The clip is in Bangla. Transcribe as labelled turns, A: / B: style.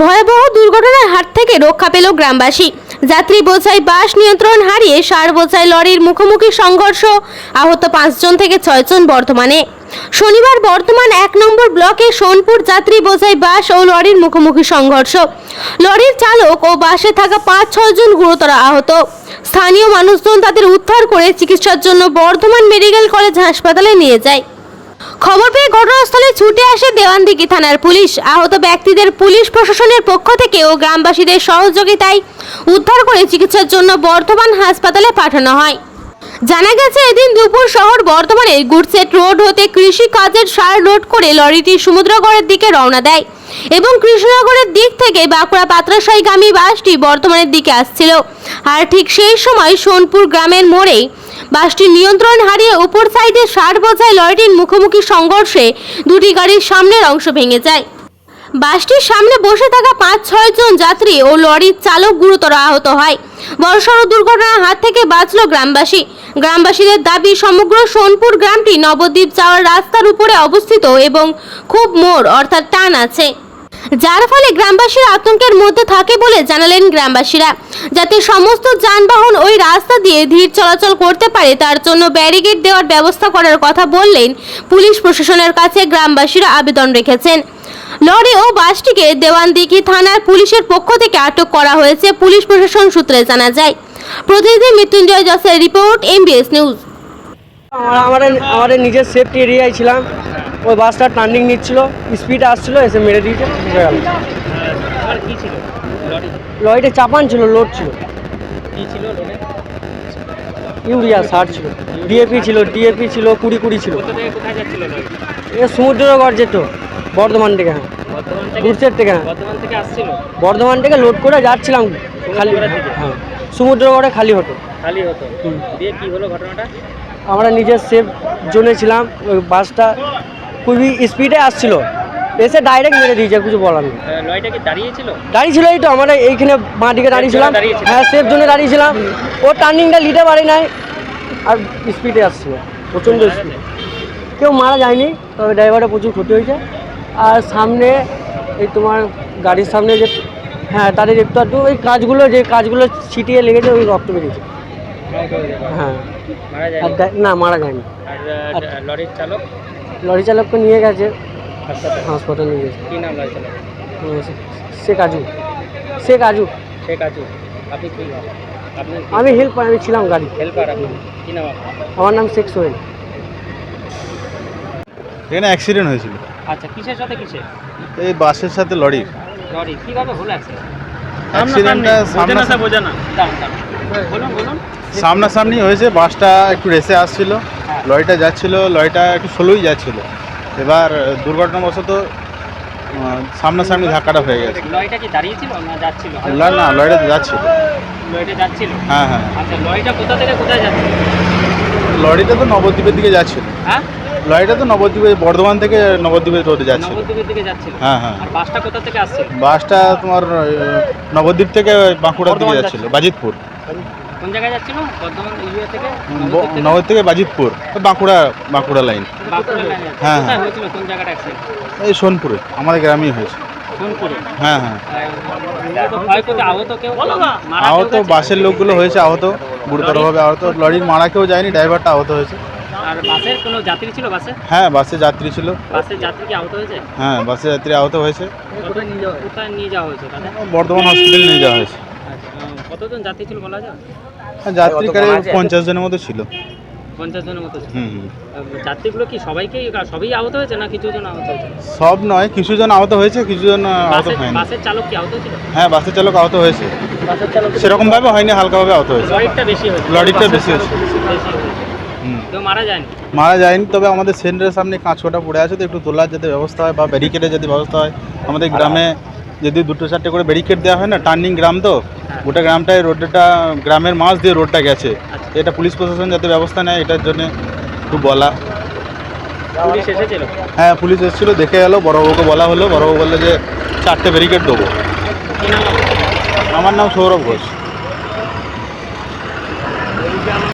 A: ভয়াবহ দুর্ঘটনার হাত থেকে রক্ষা পেল গ্রামবাসী। যাত্রী বোঝাই বাস নিয়ন্ত্রণ হারিয়ে সার বোঝাই লরির মুখোমুখি সংঘর্ষ, আহত পাঁচজন থেকে ছয়জন বর্ধমানে। শনিবার বর্তমান এক নম্বর ব্লকে সোনপুর যাত্রী বোঝাই বাস ও লরির মুখোমুখি সংঘর্ষ। লরির চালক ও বাসে থাকা পাঁচ ছয়জন গুরুতর আহত। স্থানীয় মানুষজন তাদের উদ্ধার করে চিকিৎসার জন্য বর্ধমান মেডিকেল কলেজ হাসপাতালে নিয়ে যায়। খবর পেয়ে ঘটনাস্থলে ছুটে আসে দেওয়ানদিঘি থানার পুলিশ। আহত ব্যক্তিদের পুলিশ প্রশাসনের পক্ষ থেকে ও গ্রামবাসীদের সহযোগিতায় উদ্ধার করে চিকিৎসার জন্য বর্ধমান হাসপাতালে পাঠানো হয়। জানা গেছে, এদিন দুপুর শহর বর্ধমানের গুডসেট রোড হতে কৃষি কাজের সার লোড করে লরিটি সমুদ্রগড়ের দিকে রওনা দেয়। এবং কৃষ্ণনগরের দিক থেকে বাঁকুড়া পাত্রাশাইগামী বাসটি বর্ধমানের দিকে আসছিল। আর ঠিক সেই সময় সোনপুর গ্রামের মোড়ে বাসটি নিয়ন্ত্রণ হারিয়ে উপর সাইডে ষাট বোঝাই লরিটির মুখোমুখি সংঘর্ষে দুটি গাড়ির সামনের অংশ ভেঙে যায়। বাসটির সামনে বসে থাকা পাঁচ, ছয় জন যাত্রী ও লরির চালক গুরুতর আহত হয়। বড়সড় দুর্ঘটনার হাত থেকে বাঁচল গ্রামবাসী। গ্রামবাসীদের দাবি, সমগ্র সোনপুর গ্রামটি নবদ্বীপ যাওয়ার রাস্তার উপরে অবস্থিত এবং খুব মোড়, অর্থাৎ টান আছে। যার ফলে গ্রামবাসীরা আতঙ্কের মধ্যে থাকে বলে জানালেন গ্রামবাসীরা। যাতে সমস্ত যানবাহন ওই রাস্তা দিয়ে ধীর চলাচল করতে পারে, তার জন্য ব্যারিকেড দেওয়ার ব্যবস্থা করার কথা বললেন পুলিশ প্রশাসনের কাছে গ্রামবাসীরা আবেদন রেখেছেন। লরি ও বাসটিকে দেওয়ানদিঘি থানার পুলিশের পক্ষ থেকে আটক করা হয়েছে পুলিশ প্রশাসন সূত্রে জানা যায়। প্রতিনিধি মৃত্যুঞ্জয় জসের রিপোর্ট, এমবিএস নিউজ।
B: আমরা আমাদের আমাদের নিজের সেফটি এরিয়ায় ছিলাম। ওই বাসটা টার্নিং নিচ্ছিল স্পিডে আসছিল এসে মেরে দিয়েছে ঢুকে গেল।
C: আর কি ছিল? লরি?
B: লরিতে চাপান ছিল লোড ছিল। ইউরিয়া সার ছিল। ডিএপি ছিল ডিএপি ছিল কুড়ি কুড়ি ছিল। এ সমুদ্রগড় যেত বর্ধমান থেকে হ্যাঁ।
C: বর্ধমান থেকে?
B: গুরসের থেকে হ্যাঁ।
C: বর্ধমান থেকে আসছিল?
B: বর্ধমান থেকে লোড করে যাচ্ছিলাম খালি হ্যাঁ। সমুদ্রগড়ে খালি হতো।
C: খালি হতো? দিয়ে কি হলো ঘটনাটা?
B: আমরা নিজের সেফ জোনে ছিলাম ওই বাসটা খুবই স্পিডে আসছিল। এসে ডাইরেক্ট মেরে দিয়েছে কিছু বলার নেই।
C: লরিটা কি দাঁড়িয়েছিল?
B: দাঁড়িয়ে ছিল এই তো আমরা এইখানে বাঁ দিকে দাঁড়িয়েছিলাম।
C: দাঁড়িয়েছিল?
B: হ্যাঁ সেফ জোনে দাঁড়িয়েছিলাম। ও টার্নিংটা নিতে পারে নাই আর স্পিডে আসছিল। প্রচণ্ড স্পিড কেউ মারা যায়নি তবে ড্রাইভারের প্রচুর ক্ষতি হয়েছে। আর সামনে এই তোমার গাড়ির সামনে যে হ্যাঁ তাদের একটু একটু ওই কাজগুলো যে কাজগুলো ছিটিয়ে লেগেছে ওই রক্ত বেরিয়েছে। হ্যাঁ। আর না মারা যায়নি।
C: আর লরির চালক?
B: লরি চালককে নিয়ে গেছে।
C: হাসপাতালে
B: হাসপাতালে নিয়ে গেছে।
C: কি নাম লরি চালক?
B: শেখ আজু শেখ আজু
C: শেখ আজু আপনি কি আপনি
B: আমি হেল্প আমি ছিলাম গাড়ি।
C: হেল্পার আপনি। কি নাম আপনার?
B: আমার নাম শেখ সোহেল।
D: এখানে অ্যাক্সিডেন্ট হয়েছিল।
C: আচ্ছা কিসের সাথে কিসের?
D: এই বাসের সাথে লরির
C: লরি। কীভাবে হলো অ্যাক্সিডেন্ট
D: অ্যাক্সিডেন্টটা সামনা
C: বোঝা না দাঁড়ান দাঁড়ান বলুন বলুন।
D: সামনাসামনি হয়েছে বাসটা একটু রেসে আসছিল। লরিটা যাচ্ছিল লরিটা একটু স্লোই যাচ্ছিল। এবার দুর্ঘটনাবশত সামনাসামনি ধাক্কাটা হয়ে গেছে।
C: লরিটা কি দাঁড়িয়েছিল না যাচ্ছিল?
D: না না লরিটা যাচ্ছিল।
C: লরিটা যাচ্ছিল?
D: হ্যাঁ হ্যাঁ।
C: আচ্ছা লরিটা কোথা থেকে কোথায় যাচ্ছে
D: লরিটা তো নবদ্বীপের দিকে যাচ্ছিল।
C: হ্যাঁ?
D: লরিটা তো নবদ্বীপে বর্ধমান থেকে নবদ্বীপের রোডে যাচ্ছিল।
C: নবদ্বীপের দিকে যাচ্ছিল?
D: হ্যাঁ হ্যাঁ।
C: আর বাসটা কোথা থেকে আসছিল?
D: বাসটা তোমার নবদ্বীপ থেকে বাঁকুড়ার দিকে যাচ্ছিল। বাজিতপুর।
C: কোন জায়গায় যাচ্ছিল? বর্ধমান ইয়ে থেকে?
D: বাজিতপুর বাঁকুড়া বাঁকুড়া লাইন
C: বাঁকুড়া লাইনে যাচ্ছে।
D: হ্যাঁ, হ্যাঁ।
C: হয়েছিল? কোন জায়গাটা
D: এই সোনপুরে আমাদের গ্রামেই হয়েছে। হ্যাঁ হ্যাঁ।
C: আহত?
D: বাসের লোকগুলো হয়েছে আহত গুরুতরভাবে আহত। লরির মারা কেউ যায়নি ড্রাইভারটা আহত হয়েছে।
C: আর বাসের কোনো যাত্রী ছিল বাসে?
D: হ্যাঁ বাসে যাত্রী ছিল।
C: বাসের যাত্রী কি আহত হয়েছে?
D: হ্যাঁ বাসে যাত্রী আহত হয়েছে।
C: কোথায় নিয়ে যাওয়া কোথায় নিয়ে যাওয়া হয়েছে
D: বর্ধমান হসপিটালে নিয়ে যাওয়া হয়েছে।
C: কতজন যাত্রী ছিল বলা যায়?
D: যাত্রী কারে পঞ্চাশ জনের মতো ছিল।
C: পঞ্চাশ জনের মতো ছিল।
D: হুম হুম।
C: যাত্রীগুলো কি সবাইকেই সবই আহত হয়েছে না কিছু জন আহত হয়েছে?
D: সব নয় কিছু জন আহত হয়েছে কিছু জন আহত হয়নি।
C: বাসের চালক কি আহত ছিল?
D: হ্যাঁ বাসের চালক আহত হয়েছে।
C: বাসের চালক
D: সেরকম ভাবে হয়নি হালকাভাবে আহত হয়েছে।
C: লরিটা বেশি হয়েছে।
D: লরিটা বেশি হয়েছে।
C: মারা যায়নি?
D: মারা যায়নি তবে আমাদের সেন্টারের সামনে কাঁচকোটা পড়ে আছে তো একটু তোলার যাতে ব্যবস্থা হয় বা ব্যারিকেডের যাতে ব্যবস্থা হয় আমাদের গ্রামে যদি দুটো চারটে করে ব্যারিকেড দেওয়া হয় না টার্নিং গ্রাম তো গোটা গ্রামটায় রোডটা গ্রামের মাছ দিয়ে রোডটা গেছে। এটা পুলিশ প্রশাসন যাতে ব্যবস্থা নেয় এটার জন্য একটু বলা। হ্যাঁ পুলিশ এসেছিল দেখে গেলো বড়বাবুকে বলা হলো বড়বাবু বলল যে চারটে ব্যারিকেড দেবো? আমার নাম সৌরভ ঘোষ।